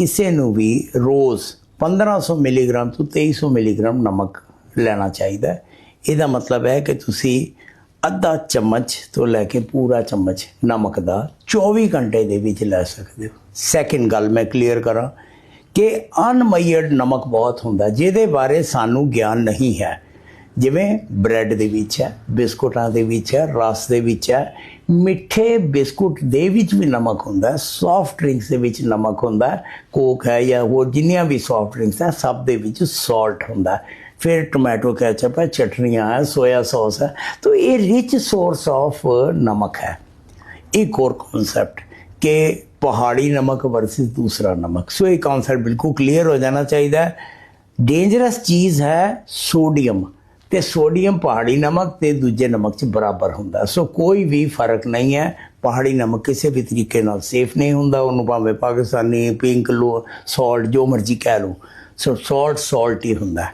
ਕਿਸੇ ਨੂੰ ਵੀ ਰੋਜ਼ 1500 ਮਿਲੀਗ੍ਰਾਮ ਤੋਂ 2300 ਮਿਲੀਗ੍ਰਾਮ ਨਮਕ ਲੈਣਾ ਚਾਹੀਦਾ ਹੈ। ਇਹਦਾ ਮਤਲਬ ਹੈ ਕਿ ਤੁਸੀਂ ਅੱਧਾ ਚਮਚ ਤੋਂ ਲੈ ਕੇ ਪੂਰਾ ਚਮਚ ਨਮਕ ਦਾ 24 ਘੰਟੇ ਦੇ ਵਿੱਚ ਲੈ ਸਕਦੇ ਹੋ। ਸੈਕਿੰਡ ਗੱਲ ਮੈਂ ਕਲੀਅਰ ਕਰਾਂ ਕਿ ਅਨਮਈਅਰਡ ਨਮਕ ਬਹੁਤ ਹੁੰਦਾ, ਜਿਹਦੇ ਬਾਰੇ ਸਾਨੂੰ ਗਿਆਨ ਨਹੀਂ ਹੈ। ਜਿਵੇਂ ਬ੍ਰੈਡ ਦੇ ਵਿੱਚ ਹੈ, ਬਿਸਕੁਟਾਂ ਦੇ ਵਿੱਚ ਹੈ, ਰਸ ਦੇ ਵਿੱਚ ਹੈ, ਮਿੱਠੇ ਬਿਸਕੁਟ ਦੇ ਵਿੱਚ ਵੀ ਨਮਕ ਹੁੰਦਾ ਹੈ ਸੌਫਟ ਡਰਿੰਕਸ ਦੇ ਵਿੱਚ ਨਮਕ ਹੁੰਦਾ ਹੈ, ਕੋਕ ਹੈ ਜਾਂ ਹੋਰ ਜਿੰਨੀਆਂ ਵੀ ਸੌਫਟ ਡਰਿੰਕਸ ਹੈ, ਸਭ ਦੇ ਵਿੱਚ ਸਾਲਟ ਹੁੰਦਾ ਹੈ। ਫਿਰ ਟੋਮੈਟੋ ਕੈਚਅਪ ਹੈ, ਚਟਨੀਆਂ ਹੈ ਸੋਇਆ ਸੌਸ ਹੈ, ਤਾਂ ਇਹ ਰਿਚ ਸੋਰਸ ਆਫ ਨਮਕ ਹੈ। ਇੱਕ ਹੋਰ ਕਨਸੈਪਟ ਕਿ ਪਹਾੜੀ ਨਮਕ ਵਰਸਸ ਦੂਸਰਾ ਨਮਕ। ਸੋ ਇਹ ਕਨਸੈਪਟ ਬਿਲਕੁਲ ਕਲੀਅਰ ਹੋ ਜਾਣਾ ਚਾਹੀਦਾ ਹੈ। ਡੇਂਜਰਸ ਚੀਜ਼ ਹੈ ਸੋਡੀਅਮ ਤੇ ਸੋਡੀਅਮ ਪਹਾੜੀ ਨਮਕ ਤੇ ਦੂਜੇ ਨਮਕ 'ਚ ਬਰਾਬਰ ਹੁੰਦਾ। ਸੋ ਕੋਈ ਵੀ ਫ਼ਰਕ ਨਹੀਂ ਹੈ। ਪਹਾੜੀ ਨਮਕ ਕਿਸੇ ਵੀ ਤਰੀਕੇ ਨਾਲ ਸੇਫ ਨਹੀਂ ਹੁੰਦਾ। ਉਹਨੂੰ ਭਾਵੇਂ ਪਾਕਿਸਤਾਨੀ ਪਿੰਕ ਲੋ ਸਾਲਟ ਜੋ ਮਰਜ਼ੀ ਕਹਿ ਲਓ। ਸੋ ਸਾਲਟ ਸਾਲਟ ਹੀ ਹੁੰਦਾ।